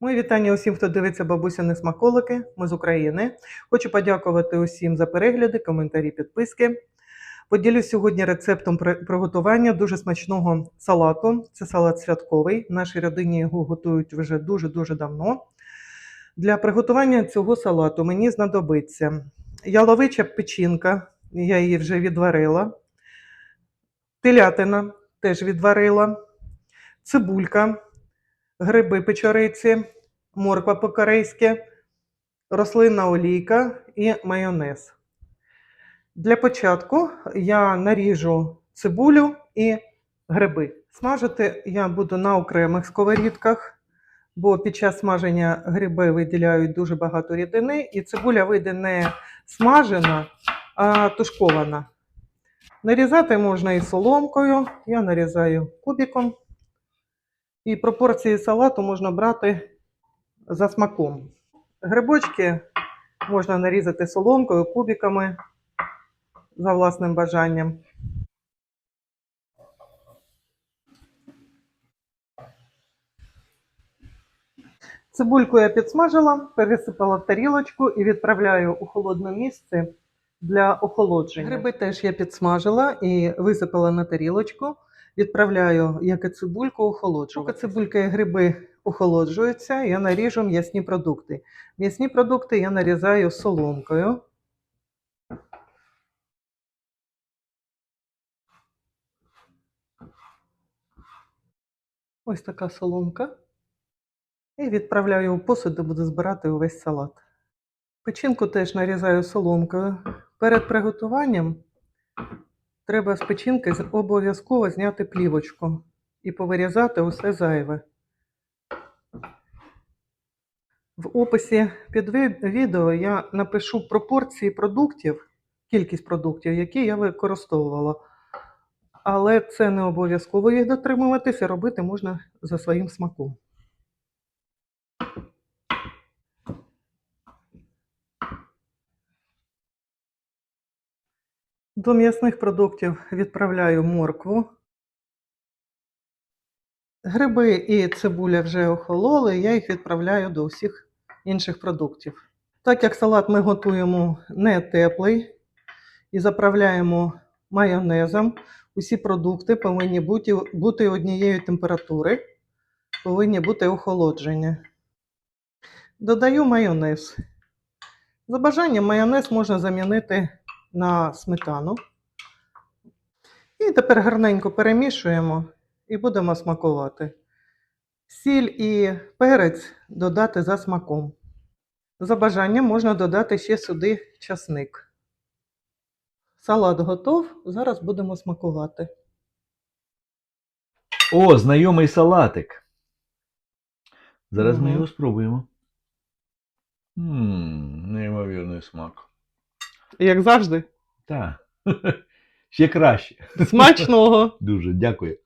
Мої вітання усім, хто дивиться бабусяни смаколики. Ми з України. Хочу подякувати усім за перегляди, коментарі, підписки. Поділюсь сьогодні рецептом приготування дуже смачного салату. Це салат святковий. В нашій родині його готують вже дуже-дуже давно. Для приготування цього салату мені знадобиться яловича печінка, я її вже відварила, телятина теж відварила, цибулька, гриби печориці, морква по-корейськи, рослинна олійка і майонез. Для початку я наріжу цибулю і гриби. Смажити я буду на окремих сковорідках, бо під час смаження гриби виділяють дуже багато рідини, і цибуля вийде не смажена, а тушкована. Нарізати можна і соломкою. Я нарізаю кубиком. І пропорції салату можна брати за смаком. Грибочки можна нарізати соломкою, кубиками за власним бажанням. Цибульку я підсмажила, пересипала в тарілочку і відправляю у холодне місце для охолодження. Гриби теж я підсмажила і висипала на тарілочку. Відправляю, як і цибульку, охолоджувати. Поки цибулька і гриби охолоджуються, я наріжу м'ясні продукти. М'ясні продукти я нарізаю соломкою. Ось така соломка. І відправляю у посуд, де буду збирати увесь салат. Печінку теж нарізаю соломкою. Перед приготуванням треба з печінки обов'язково зняти плівочку і повирізати усе зайве. В описі під відео я напишу пропорції продуктів, кількість продуктів, які я використовувала. Але це не обов'язково їх дотримуватися, робити можна за своїм смаком. До м'ясних продуктів відправляю моркву. Гриби і цибуля вже охололи, я їх відправляю до усіх інших продуктів. Так як салат ми готуємо не теплий і заправляємо майонезом, усі продукти повинні бути, бути однієї температури, повинні бути охолоджені. Додаю майонез. За бажанням майонез можна замінити на сметану. І тепер гарненько перемішуємо і будемо смакувати. Сіль і перець додати за смаком. За бажанням можна додати ще сюди часник. Салат готов. Зараз будемо смакувати. О, знайомий салатик. Зараз ми його спробуємо. Ммм, неймовірний смак. Як завжди, Так. Ще краще. смачного! Дуже дякую.